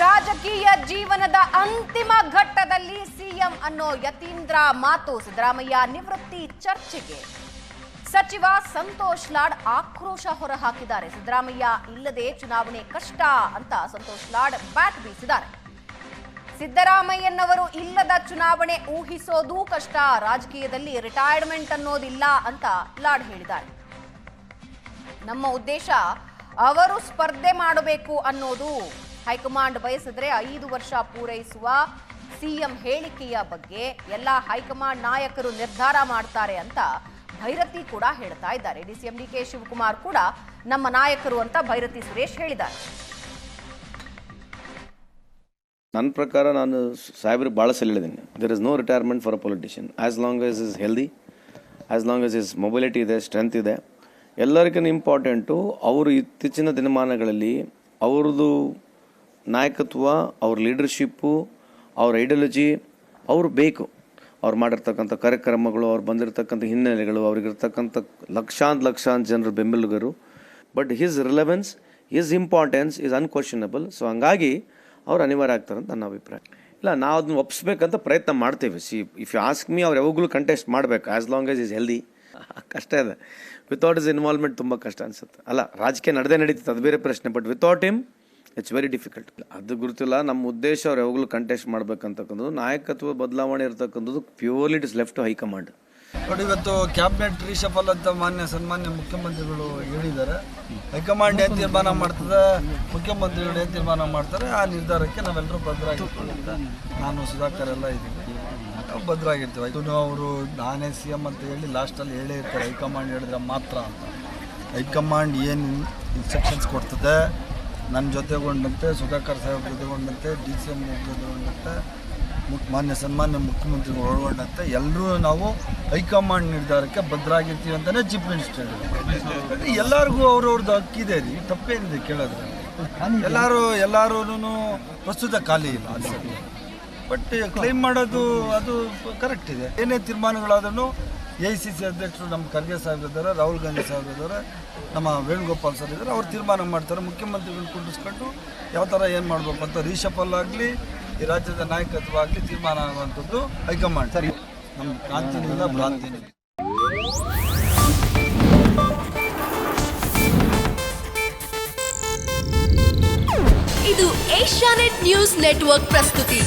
ರಾಜಕೀಯ ಜೀವನದ ಅಂತಿಮ ಘಟ್ಟದಲ್ಲಿ ಸಿಎಂ ಅನ್ನೋ ಯತೀಂದ್ರ ಮಾತು ಸಿದ್ದರಾಮಯ್ಯ ನಿವೃತ್ತಿ ಚರ್ಚೆಗೆ. ಸಚಿವ ಸಂತೋಷ್ ಲಾಡ್ ಆಕ್ರೋಶ ಹೊರಹಾಕಿದ್ದಾರೆ. ಸಿದ್ದರಾಮಯ್ಯ, ಇಲ್ಲದೆ ಚುನಾವಣೆ ಕಷ್ಟ ಅಂತ ಸಂತೋಷ್ ಲಾಡ್ ಬ್ಯಾಟ್ ಬೀಸಿದ್ದಾರೆ. ಸಿದ್ದರಾಮಯ್ಯನವರು ಇಲ್ಲದ ಚುನಾವಣೆ ಊಹಿಸೋದೂ ಕಷ್ಟ, ರಾಜಕೀಯದಲ್ಲಿ ರಿಟೈರ್ಮೆಂಟ್ ಅನ್ನೋದಿಲ್ಲ ಅಂತ ಲಾಡ್ ಹೇಳಿದ್ದಾರೆ. ನಮ್ಮ ಉದ್ದೇಶ, ಅವರು ಸ್ಪರ್ಧೆ ಮಾಡಬೇಕು ಅನ್ನೋದು ಹೈಕಮಾಂಡ್ ಬಯಸಿದ್ರೆ ಐದು ವರ್ಷ ಪೂರೈಸುವ ಸಿಎಂ ಹೇಳಿಕೆಯ ಬಗ್ಗೆ ಎಲ್ಲ ಹೈಕಮಾಂಡ್ ನಾಯಕರು ನಿರ್ಧಾರ ಮಾಡ್ತಾರೆ ಅಂತ ಭೈರತಿ ಕೂಡ ಹೇಳ್ತಾ ಇದ್ದಾರೆ. D CM D K Shivakumar ಕೂಡ ನಮ್ಮ ನಾಯಕರು ಅಂತ ಭೈರತಿ ಸುರೇಶ್ ಹೇಳಿದ್ದಾರೆ. ನನ್ನ ಪ್ರಕಾರ ನಾನು ಸಾಹೇಬ್ರಿಗೆ ಭಾಳ ಸಲ ಹೇಳಿದ್ದೀನಿ. There is no retirement for a politician as long as is healthy as long as is mobility ಇದೆ ಸ್ಟ್ರೆಂತ್ ಇದೆ ಎಲ್ಲರಿಗಿಂತ ಇಂಪಾರ್ಟೆಂಟು ಅವರು ಇತ್ತೀಚಿನ ದಿನಮಾನಗಳಲ್ಲಿ ಅವ್ರದ್ದು ನಾಯಕತ್ವ, ಅವ್ರ ಲೀಡರ್ಶಿಪ್ಪು ಅವ್ರ ಐಡಿಯಾಲಜಿ ಅವರು ಬೇಕು. ಅವ್ರು ಮಾಡಿರ್ತಕ್ಕಂಥ ಕಾರ್ಯಕ್ರಮಗಳು, ಅವ್ರು ಬಂದಿರತಕ್ಕಂಥ ಹಿನ್ನೆಲೆಗಳು ಅವ್ರಿಗಿರ್ತಕ್ಕಂಥ ಲಕ್ಷಾಂತ ಲಕ್ಷಾಂತ ಜನರ ಬೆಂಬಲಿಗರು. But his relevance his importance is unquestionable so ಹಂಗಾಗಿ ಅವ್ರು ಅನಿವಾರ್ಯ ಆಗ್ತಾರೆ ಅಂತ ನನ್ನ ಅಭಿಪ್ರಾಯ. ಇಲ್ಲ, ನಾವು ಅದನ್ನ ಒಪ್ಪಿಸ್ಬೇಕಂತ ಪ್ರಯತ್ನ ಮಾಡ್ತೇವೆ. See if you ask me ಅವ್ರು ಯಾವಾಗಲೂ ಕಂಟೆಸ್ಟ್ ಮಾಡಬೇಕು. As long as is healthy ಕಷ್ಟ ಇದೆ. ವಿತೌಟ್ ಇಸ್ ಇನ್ವಾಲ್ವ್ಮೆಂಟ್ ತುಂಬ ಕಷ್ಟ ಅನ್ಸುತ್ತೆ. ಅಲ್ಲ, ರಾಜಕೀಯ ನಡೆದೇ ನಡೀತದೆ, ಅದು ಬೇರೆ ಪ್ರಶ್ನೆ. But without him it's very difficult ಅದು ಗುರುತಿಲ್ಲ, ನಮ್ಮ ಉದ್ದೇಶ ಅವ್ರು ಯಾವಾಗಲೂ ಕಂಟೆಸ್ಟ್ ಮಾಡ್ಬೇಕಂತಕ್ಕಂಥದ್ದು, ನಾಯಕತ್ವ ಬದಲಾವಣೆ ಇರ್ತಕ್ಕಂಥದ್ದು purely it is left high command ನೋಡಿ ಇವತ್ತು ಕ್ಯಾಬಿನೆಟ್ ರೀಶಫಲ್ ಅಂತ ಮಾನ್ಯ, ಸನ್ಮಾನ್ಯ ಮುಖ್ಯಮಂತ್ರಿಗಳು ಹೇಳಿದ್ದಾರೆ. ಹೈಕಮಾಂಡ್ ಏನು ತೀರ್ಮಾನ ಮಾಡ್ತದೆ? ಮುಖ್ಯಮಂತ್ರಿಗಳು ಏನು ತೀರ್ಮಾನ ಮಾಡ್ತಾರೆ? ಆ ನಿರ್ಧಾರಕ್ಕೆ ನಾವೆಲ್ಲರೂ ಬದ್ಧರಾಗಿರ್ತೀವಿ ಅಂತ ನಾನು, ಸುಧಾಕರ್ ಎಲ್ಲ ಇದ್ದೀವಿ. ನಾವು ಬದ್ಧರಾಗಿರ್ತೀವಿ ಇದನ್ನು ಅವರು, ನಾನೇ ಸಿ ಎಂ ಅಂತ ಹೇಳಿ ಲಾಸ್ಟಲ್ಲಿ ಹೇಳೇ ಇರ್ತಾರೆ. ಹೈಕಮಾಂಡ್ ಹೇಳಿದ್ರೆ ಮಾತ್ರ ಅಂತ. ಹೈಕಮಾಂಡ್ ಏನು ಇನ್ಸ್ಟ್ರಕ್ಷನ್ಸ್ ಕೊಡ್ತದೆ? ನನ್ನ ಜೊತೆಗೊಂಡಂತೆ ಸುಧಾಕರ್ ಸಾಹೇಬ್ ಜೊತೆಗೊಂಡಂತೆ, ಡಿ ಸಿ ಎಂ ಜೊತೆಗೊಂಡಂತೆ ಮುಖ್ಯ ಮಾನ್ಯ ಸನ್ಮಾನ್ಯ ಮುಖ್ಯಮಂತ್ರಿಗಳು ಒಳಗೊಂಡಂತೆ, ಎಲ್ಲರೂ ನಾವು ಹೈಕಮಾಂಡ್ ನಿರ್ಧಾರಕ್ಕೆ ಬದ್ಧರಾಗಿರ್ತೀವಿ ಅಂತಲೇ ಚೀಫ್ ಮಿನಿಸ್ಟರ್ ಹೇಳಿದ್ರು. ಎಲ್ಲರಿಗೂ ಅವ್ರವ್ರದ್ದು ಹಕ್ಕಿದೆ ರೀ, ತಪ್ಪೇನಿದೆ ಕೇಳೋದ್ರೆ ಎಲ್ಲರೂ ಎಲ್ಲರೂ ಪ್ರಸ್ತುತ ಖಾಲಿ ಇಲ್ಲ ಅದು ಬಟ್ ಕ್ಲೈಮ್ ಮಾಡೋದು ಅದು ಕರೆಕ್ಟ್ ಇದೆ. ಏನೇ ತೀರ್ಮಾನಗಳಾದ್ರೂ ಎ ಐ ಸಿ ಸಿ ಅಧ್ಯಕ್ಷರು ನಮ್ಮ ಖರ್ಗೆ ಸಾಹೇಬ್ ಇದ್ದಾರೆ ರಾಹುಲ್ ಗಾಂಧಿ ಸಾಹೇಬ್ ಇದ್ದಾರೆ ನಮ್ಮ ವೇಣುಗೋಪಾಲ್ ಸರ್ ಇದ್ದಾರೆ. ಅವ್ರು ತೀರ್ಮಾನ ಮಾಡ್ತಾರೆ. ಮುಖ್ಯಮಂತ್ರಿಗಳನ್ನ ಕುಂಡಿಸ್ಕೊಂಡು ಯಾವ ಥರ ಏನು ಮಾಡಬೇಕು ಅಂತ ರೀಶಫಲ್ ಆಗಲಿ ಈ ರಾಜ್ಯದ ನಾಯಕತ್ವ ಆಗಲಿ ತೀರ್ಮಾನ ಆಗುವಂಥದ್ದು ಹೈಕಮಾಂಡ್. ಸರಿ. ನಮ್ಮ ಕ್ರಾಂತಿನಿಂದ ಭ್ರಾಂತಿನಿಂದ. ಇದು ಏಷ್ಯಾನೆಟ್ ನ್ಯೂಸ್ ನೆಟ್ವರ್ಕ್ ಪ್ರಸ್ತುತಿ.